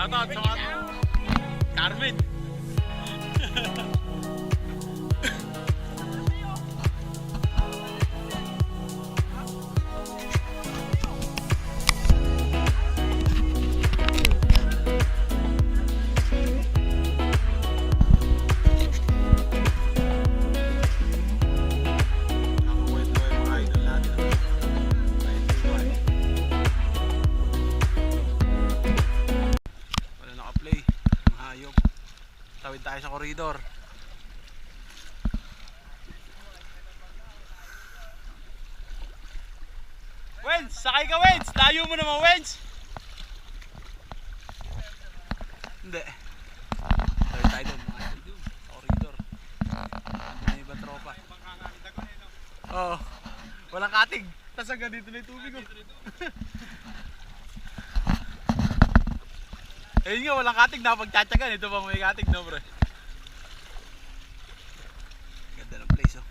Shout out sa mga Carmen. Tawid tayo sa koridor. Wens! Sakay ka, Wens! Layo mo naman, Wens! Hindi. Tawid tayo doon, mga idol. Sa koridor. Ano iba tropa? Oo. Walang katig. Tapos hanggang dito na yung tubig. Oh. Ayun nga, walang katig na pagtsatsagan. Ito pa may katig no, pre. Ganda ng place, oh.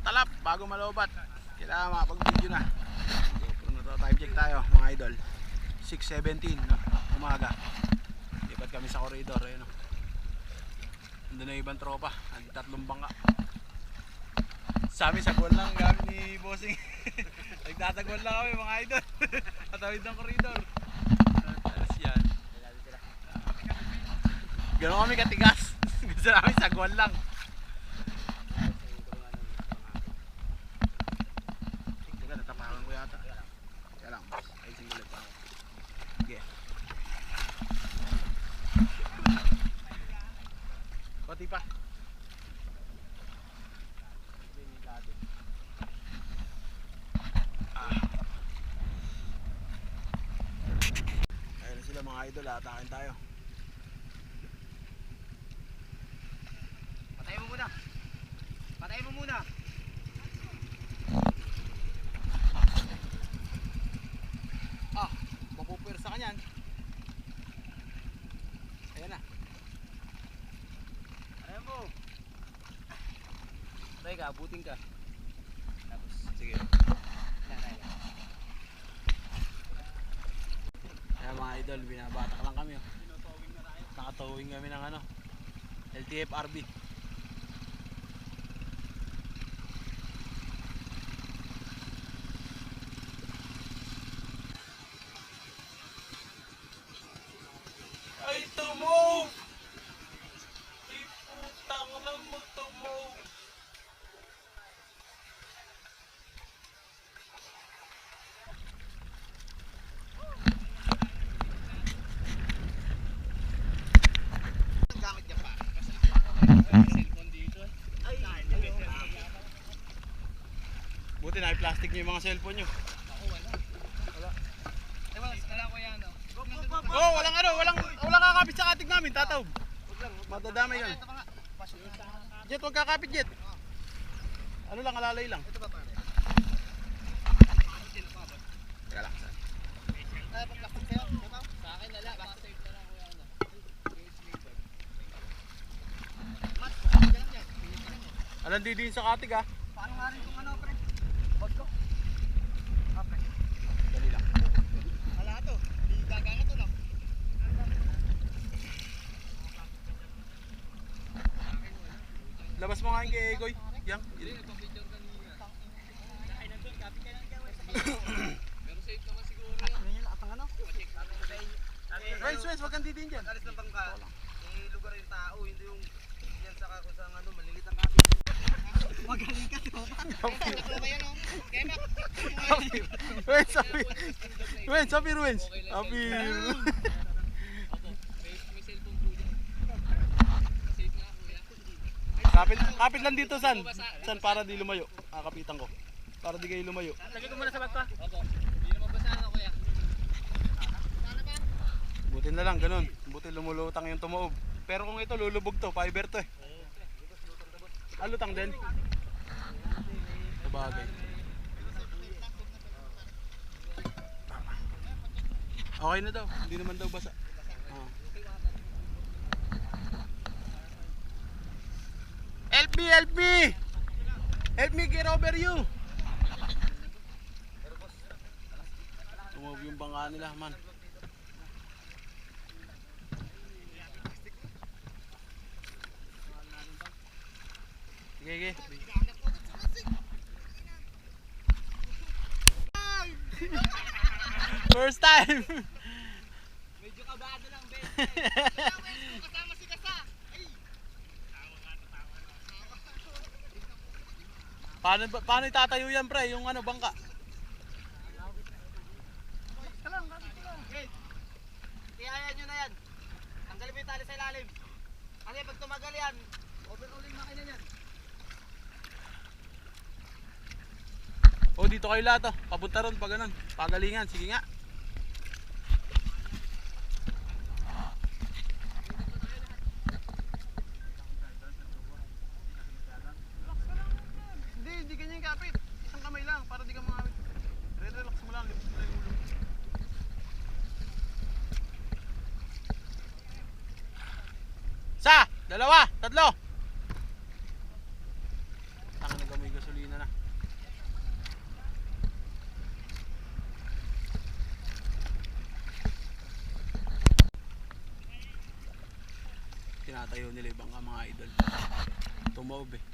Talap, bago malobat. Kailangan makapag-video na. GoPro na to, time check tayo, mga idol. 6.17, no? umaga. Lipat kami sa corridor, ayun. oh. Nandun na ibang tropa, ang tatlong bangka. Sa amin, sagwan lang gamit ni Bossing. Nagtatagwan lang kami, mga idol. Katawid ng corridor. Tapos yan. Ganon kami katigas. Gusto namin sagwan lang. Teka, natapakan ko yata. Kaya lang, singulit pa. Sige. Konti pa. Ah. Ayun sila mga idol, atakin tayo. Patay mo muna. Patay mo muna. Ah, mapupwersa ka niyan. Ayan na. Ayan mo. Try ka, abutin ka. Tapos, Sige. Kaya mga idol, binabatak lang kami. Oh. Nakatowing kami ng ano, LTF Buti na plastic niyo yung mga cellphone nyo. Ako wala. Wala. Eh, wala. Dala ko yan, oh. Oh, walang ano, walang walang kakapit sa katig namin, tataw. Madadamay yan. Jet, huwag kakapit, Jet. Ano lang, alalay lang. Ito ba pare? Teka lang. pag-plastic sa'yo? Ito? Sa akin na lang. Plastic na lang. Alam di din sa katig ah. Paano nga rin kung ano, pre? Bag ko. Ah, pre. Dali lang. Wala to. Di gagana to lang. Labas mo nga yung kay Egoy. Yang. Pero safe naman siguro yan. Ano yan? Atang ano? Rice, rice, wag kang titin dyan. Alis ng bangka, eh, lugar yung tao, hindi yung yan sa kung saan ano, malilit ang kapit. Magaling ka mak. Wait, sabi. Wait, sabi Ruins. Sabi. May may cellphone po dyan. Safe nga kuya. Kapit, kapit lang dito, San. San, para di lumayo. Ah, kapitan ko. Para di kayo lumayo. Lagay ko muna sa bag ko. Opo. Hindi naman basahan ako kuya. Buti na lang, ganun. Buti lumulutang yung tumaob. Pero kung ito, lulubog to. Fiber to eh. Ah, lutang din. Sabagay. Okay na daw. Hindi naman daw basa. Ah. Help me, help me! Help me get over you! Tumaob yung bangka nila, man. Sige, sige. First time! Medyo kabado lang, Ben. Kasama si Kasa. Ay! Paano, ba- paano itatayo yan, pre? Yung ano, bangka? Kaya nyo na yan. Tanggalin mo yung tali sa ilalim. Kasi pag tumagal yan, overruling makina yan. O, dito kayo lahat, oh. Papunta ron, pag ganun. Pagalingan, sige nga. Hindi, hindi ganyan yung kapit. Isang kamay lang, para di ka mangawit. Re-relax mo lang, lipat mo lang yung ulo. Isa, dalawa, tatlo. Tanga na gamoy gasolina na. Tinatayo nila ibang mga idol. Tumaob eh.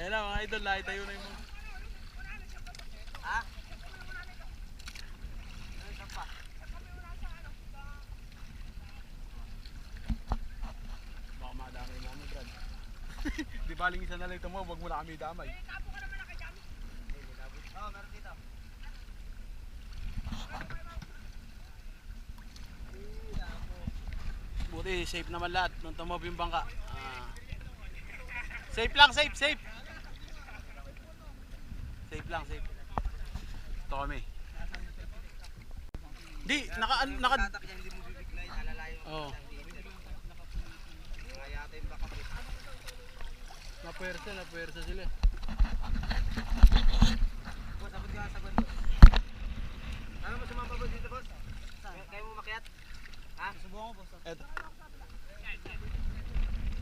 Ayan idol, lahat tayo na yung. Ha? Baka madamay mo ano, Brad. Isa na lang ito mo, wag mo na kami damay. Oo, meron dito. Buti, safe naman lahat nung tumob yung bangka. Ah. safe lang, safe, safe. Safe lang, safe. Ito kami. Di, naka, an- naka, Tatak yan, hindi mo bibiglayin, alalayo ang Oo. isang dito. Kaya yata yung baka napuwersa, napuwersa sila. Boss, abot ka sa bando. Ano mo sumamba boss dito, boss? Kaya- Kaya mo makiat? Ha? Subukan ko, boss. Eto.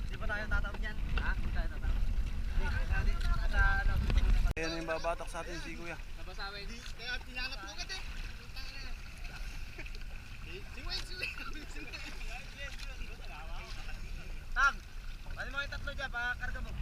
Hindi pa tayo tatawag yan? Ha? Hindi tayo tatawag. Ano, Ayan yung babatak sa atin si Kuya. Nabasawin. Kaya tinanap mo ka din. Si Wayne, si Wayne. Tang! Ano mo yung tatlo dyan, pakarga mo.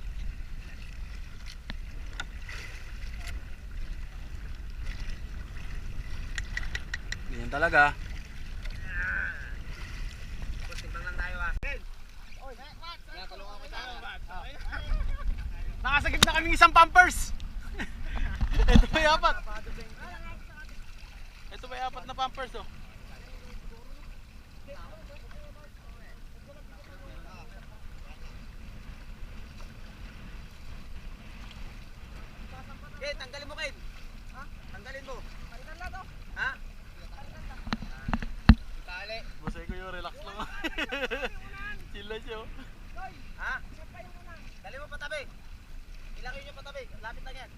Ganyan talaga. Nakasagip na kaming isang pampers. Ito yung apat. Ito yung apat na pampers oh. Okay, tanggalin mo Ken. Ha? Tanggalin mo. Ha? Tali. Masay ko yung relax lang. Chill lang siya oh. Ha? Dali mo patabi. Ilagay niyo patabi. Lapit lang yan.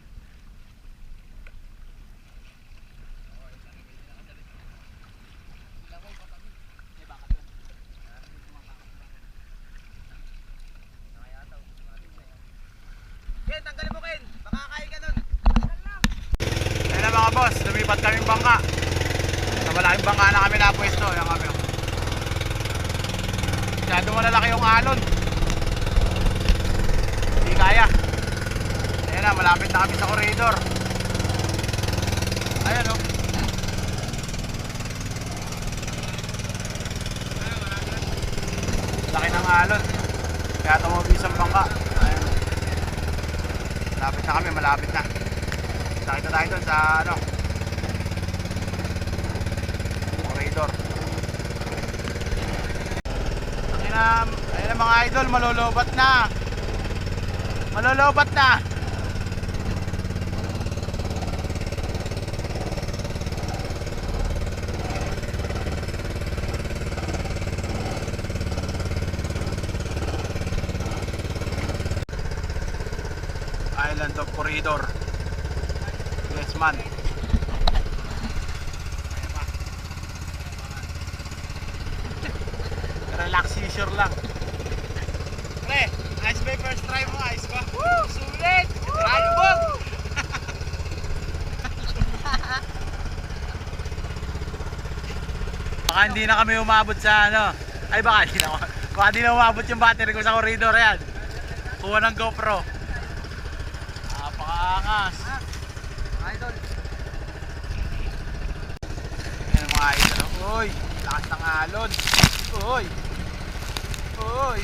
Ken, tanggalin mo Ken. Makakain ka nun. Ayun na mga boss, lumipat kaming bangka. Sa malaking bangka na kami napwesto. Ayan kami. oh. Masyado malalaki yung alon. Hindi kaya. Ayan na, malapit na kami sa corridor. Ayan o. Laki ng alon. Kaya tumabis ang bangka. Malapit na kami, malapit na. Nakita tayo doon sa ano corridor. Ayun na, ayun na mga idol malolobat na. Malolobat na Corridor Yes man. Relax seizure lang. Pre, ice ba yung first try mo? Ice ba? Woo! Sulit! Kalbog! baka hindi na kami umabot sa ano. Ay baka hindi na, baka hindi na umabot yung battery ko sa corridor yan. Kuha ng GoPro. Napakaangas. Idol. Yan mga idol. Uy, lakas ng alon. Uy. Uy.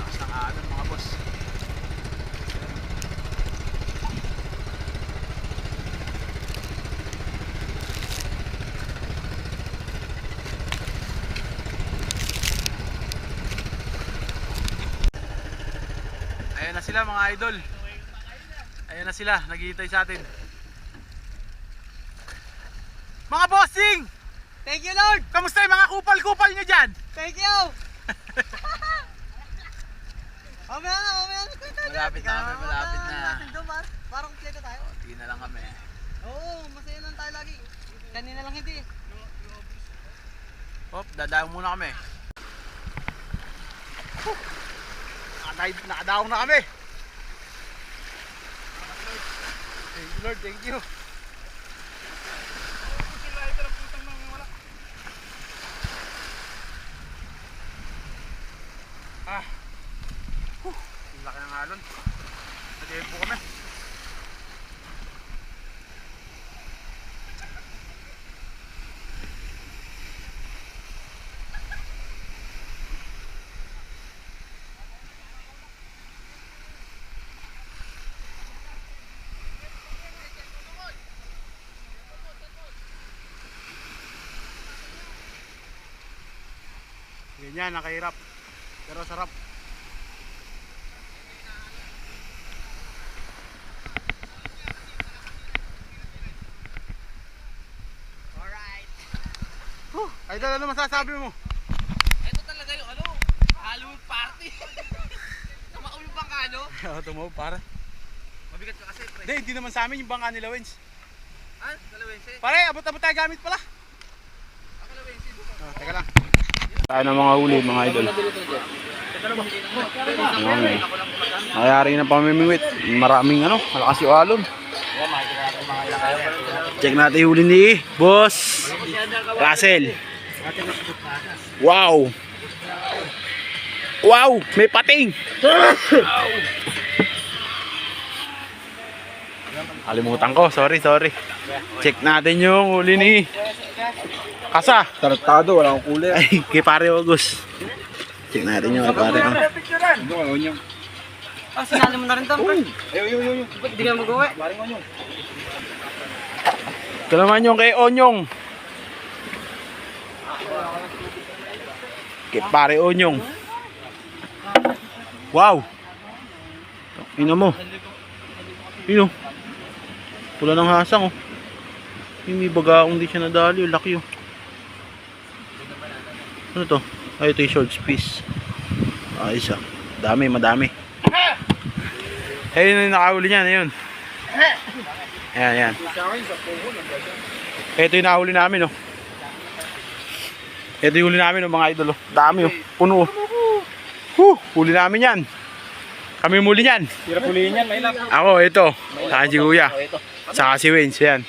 Lakas ng alon mga boss. Ayan na sila mga idol. Ayan na sila, naghihintay sa atin. Mga bossing! Thank you, Lord. Kamusta yung mga kupal-kupal nyo dyan? Thank you. Mamaya na, mamaya na. Malapit na kami, malapit na. Natin dumar. Parang kompleto tayo. Tingin na lang kami. Oo, masaya lang tayo lagi. Kanina lang hindi. Hop, dadawang muna kami. Huh. Nakadive, nakadawang na kami. Thank you Lord, thank you. Ah. Huh. Laki ng alon. Nag-tempo kami. Ganyan, nakahirap. Pero sarap. Alright. Huh, idol, ano masasabi mo? Ito talaga yung ano, Halloween party. Tumakawin bang ka, ano? Oo, tumaw para. Mabigat ka kasi, pre. Hindi, hindi naman sa amin yung bangka nila, Wens. Ah, dalawense. Pare, abot-abot tayo gamit pala. Ako lawense. Oh, teka lang. Tayo ng mga huli, mga idol. Ayan. Mayari na pamimingwit. Maraming ano, malakas yung alon. Check natin yung huli ni Boss Russell. Wow! Wow! May pating! Kalimutan ko, sorry, sorry. Check natin yung huli ni Kasa. Tartado, wala akong kulay. Ay, kay pare August. Check natin yung kay pare. oh. Ah, sinali mo na rin to, pre. Ayo, ayo, ayo. Ba't Hindi ka mag-uwi. Maring onyong. Ito naman yung kay Onyong. Kay pare Onyong. Wow! Ino mo. Ino. Pula ng hasang oh. Yung may bagaong di siya nadali. oh. Laki oh. Ano to? Ay, ito yung short piece. Ah. Dami, madami. Ayun yung nakahuli niya. Ayun. Ayan, ayan. Ito yung nahuli namin, oh. Ito yung huli namin, oh, mga idol, oh. Dami, oh. Puno, oh. Huh, huli namin yan. Kami muli yan. Hirap ulihin yan, may lap. Ako, ito. Saka si Kuya. Saka si Wayne, yan.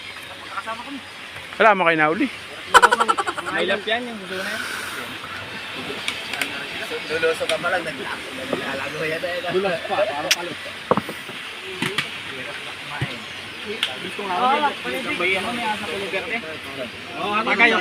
Wala mo kayo nahuli. May lap yan, yung gusto na yan. Luluso ka pa lang, naglalago yan eh. Dulas pa, parang kalit. Dito nga, oh, paligid. Sabayan mo, may asa ko lugar eh. Oo, tagay.